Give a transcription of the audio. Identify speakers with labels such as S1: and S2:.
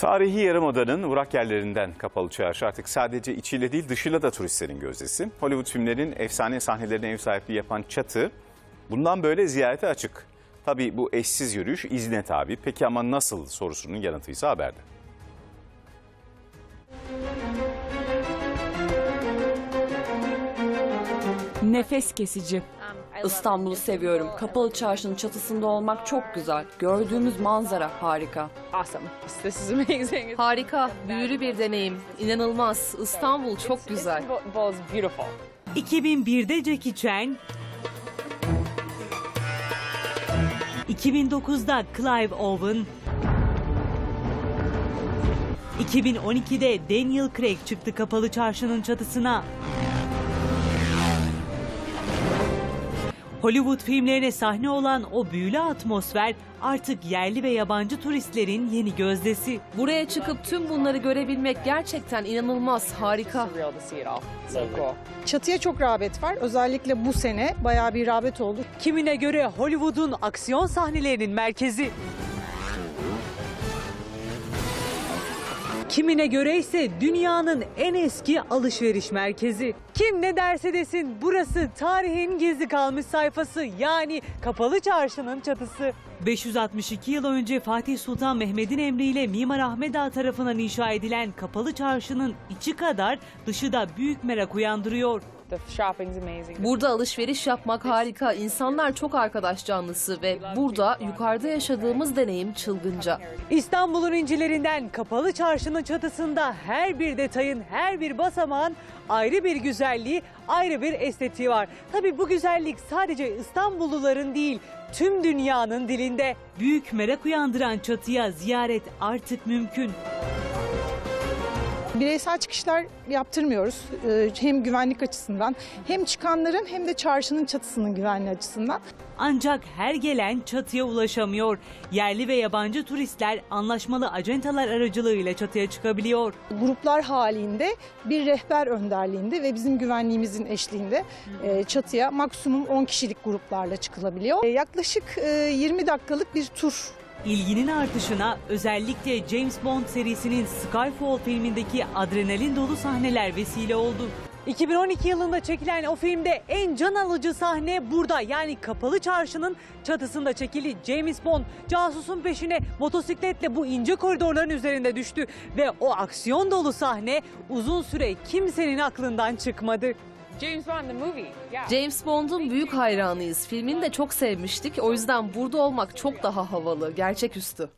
S1: Tarihi Yarımada'nın uğrak yerlerinden kapalı çarşı artık sadece içiyle değil dışıyla da turistlerin gözdesi. Hollywood filmlerinin efsane sahnelerine ev sahipliği yapan çatı bundan böyle ziyarete açık. Tabii bu eşsiz yürüyüş izne tabi. Peki ama nasıl sorusunun yanıtı ise haberde.
S2: Nefes kesici.
S3: İstanbul'u seviyorum. Kapalı çarşının çatısında olmak çok güzel. Gördüğümüz manzara harika.
S4: Awesome. This is amazing.
S5: Harika, büyülü bir deneyim. İnanılmaz. İstanbul çok güzel.
S4: Istanbul is beautiful.
S2: 2001'de Jackie Chan, 2009'da Clive Owen, 2012'de Daniel Craig çıktı kapalı çarşının çatısına. Hollywood filmlerine sahne olan o büyülü atmosfer artık yerli ve yabancı turistlerin yeni gözdesi.
S5: Buraya çıkıp tüm bunları görebilmek gerçekten inanılmaz, harika.
S6: Çatıya çok rağbet var. Özellikle bu sene bayağı bir rağbet oldu.
S2: Kimine göre Hollywood'un aksiyon sahnelerinin merkezi. Kimine göre ise dünyanın en eski alışveriş merkezi. Kim ne derse desin burası tarihin gizli kalmış sayfası yani kapalı çarşının çatısı. 562 yıl önce Fatih Sultan Mehmet'in emriyle Mimar Ahmet Ağa tarafından inşa edilen kapalı çarşının içi kadar dışı da büyük merak uyandırıyor.
S4: The shopping's amazing.
S5: Burada alışveriş yapmak harika. İnsanlar çok arkadaş canlısı ve burada yukarıda yaşadığımız deneyim çılgınca.
S2: İstanbul'un incilerinden kapalı çarşının çatısında her bir detayın, her bir basamağın ayrı bir güzelliği, ayrı bir estetiği var. Tabii bu güzellik sadece İstanbulluların değil, tüm dünyanın dilinde. Büyük merak uyandıran çatıya ziyaret artık mümkün.
S6: Bireysel çıkışlar yaptırmıyoruz. Ee, Hem güvenlik açısından hem çıkanların hem de çarşının çatısının güvenliği açısından.
S2: Ancak her gelen çatıya ulaşamıyor. Yerli ve yabancı turistler anlaşmalı acentalar aracılığıyla çatıya çıkabiliyor.
S6: Gruplar halinde bir rehber önderliğinde ve bizim güvenliğimizin eşliğinde e, çatıya maksimum 10 kişilik gruplarla çıkılabiliyor. E, Yaklaşık e, 20 dakikalık bir tur
S2: İlginin artışına özellikle James Bond serisinin Skyfall filmindeki adrenalin dolu sahneler vesile oldu. 2012 yılında çekilen o filmde en can alıcı sahne burada. Yani kapalı çarşının çatısında çekili James Bond casusun peşine motosikletle bu ince koridorların üzerinde düştü. Ve o aksiyon dolu sahne uzun süre kimsenin aklından çıkmadı.
S5: James Bond'un büyük hayranıyız. Filmini de çok sevmiştik. O yüzden burada olmak çok daha havalı, gerçeküstü.